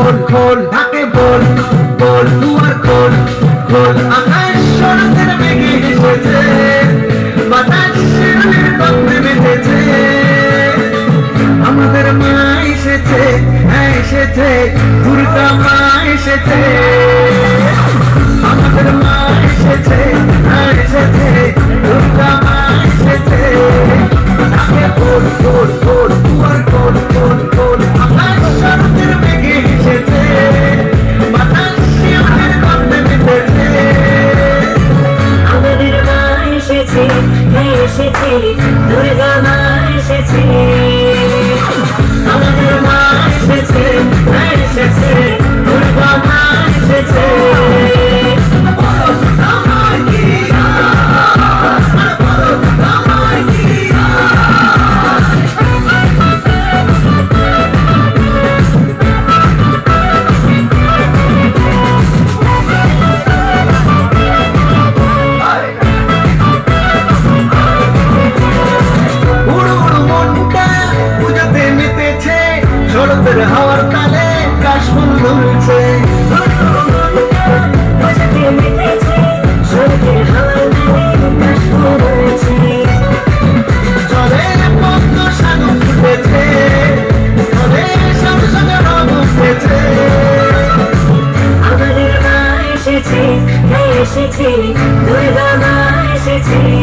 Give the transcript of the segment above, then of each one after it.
খোল খোল ঢাকে বল বল, দুয়ার খোল খোল। আকাশ শরতের মেঘে হেসেছে বাতাস শিউলির গন্ধে মেতেছে আমাদের মা এসেছে হ্যাঁ এসেছে, দুর্গা মা এসেছে। এসেছে দুর্গা মা এসেছে। রব উঠেছে আমাদের মা এসেছে হ্যাঁ এসেছে দুর্গা মা এসেছে।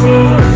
see.